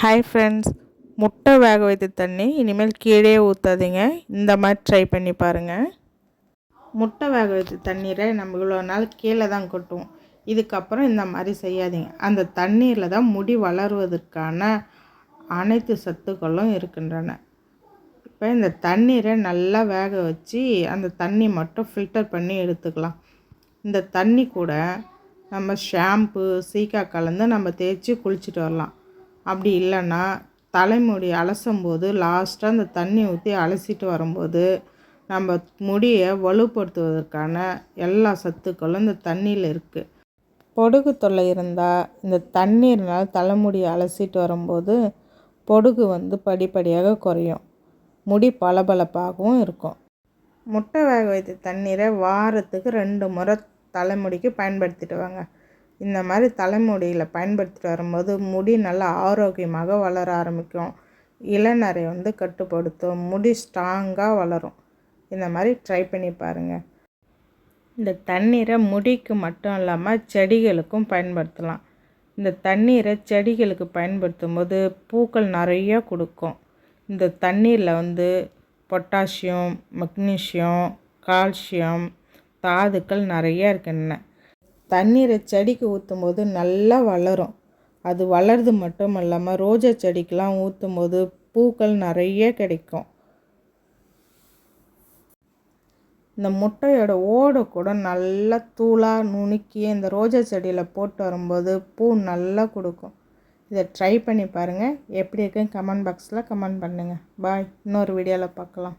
Hi friends முட்டை வேக வைத்த தண்ணி இனிமேல் கீழே ஊற்றாதீங்க இந்த மாதிரி ட்ரை பண்ணி பாருங்கள் முட்டை வேக வைத்த தண்ணீரை நம்ம இவ்வளோ நாள் கீழே தான் கொட்டுவோம். இதுக்கப்புறம் இந்த மாதிரி செய்யாதீங்க. அந்த தண்ணீரில் தான் முடி வளருவதற்கான அனைத்து சத்துக்களும் இருக்கின்றன. இப்போ இந்த தண்ணீரை நல்லா வேக வச்சு அந்த தண்ணி மட்டும் ஃபில்டர் பண்ணி எடுத்துக்கலாம். இந்த தண்ணி கூட நம்ம ஷாம்பு சீக்கா கலந்து நம்ம தேய்ச்சி குளிச்சுட்டு வரலாம். அப்படி இல்லைன்னா தலைமுடி அலசும் போது லாஸ்ட்டாக அந்த தண்ணி ஊற்றி அலசிட்டு வரும்போது நம்ம முடியை வலுப்படுத்துவதற்கான எல்லா சத்துக்களும் இந்த தண்ணியில் இருக்குது பொடுகு தொல்லை இருந்தால் இந்த தண்ணீர்னால் தலைமுடியை அலசிட்டு வரும்போது பொடுகு வந்து படிப்படியாக குறையும். முடி பளபளப்பாகவும் இருக்கும். முட்டை வேக வைத்த தண்ணீரை வாரத்துக்கு ரெண்டு முறை தலைமுடிக்கு பயன்படுத்திட்டு வாங்க. இந்த மாதிரி தலைமுடியில் பயன்படுத்திட்டு வரும்போது முடி நல்லா ஆரோக்கியமாக வளர ஆரம்பிக்கும். இளநரை வந்து கட்டுப்படுத்தும். முடி ஸ்ட்ராங்காக வளரும். இந்த மாதிரி ட்ரை பண்ணி பாருங்கள் இந்த தண்ணீரை முடிக்கு மட்டும் இல்லாமல் செடிகளுக்கும் பயன்படுத்தலாம். இந்த தண்ணீரை செடிகளுக்கு பயன்படுத்தும் போது பூக்கள் நிறையா கொடுக்கும். இந்த தண்ணீரில் வந்து பொட்டாசியம் மக்னீஷியம் கால்சியம் தாதுக்கள் நிறைய இருக்கின்றன. தண்ணீரை செடிக்கு ஊற்றும் போது நல்லா வளரும். அது வளருது மட்டும் இல்லாமல் ரோஜா செடிக்கெலாம் ஊற்றும் போது பூக்கள் நிறைய கிடைக்கும். இந்த முட்டையோட ஓடை கூட நல்லா தூளாக நுணுக்கி இந்த ரோஜா செடியில் போட்டு வரும்போது பூ நல்லா கொடுக்கும். இதை ட்ரை பண்ணி பாருங்கள் எப்படி இருக்குன்னு கமெண்ட் பாக்ஸில் கமெண்ட் பண்ணுங்கள் பாய் இன்னொரு வீடியோவில் பார்க்கலாம்.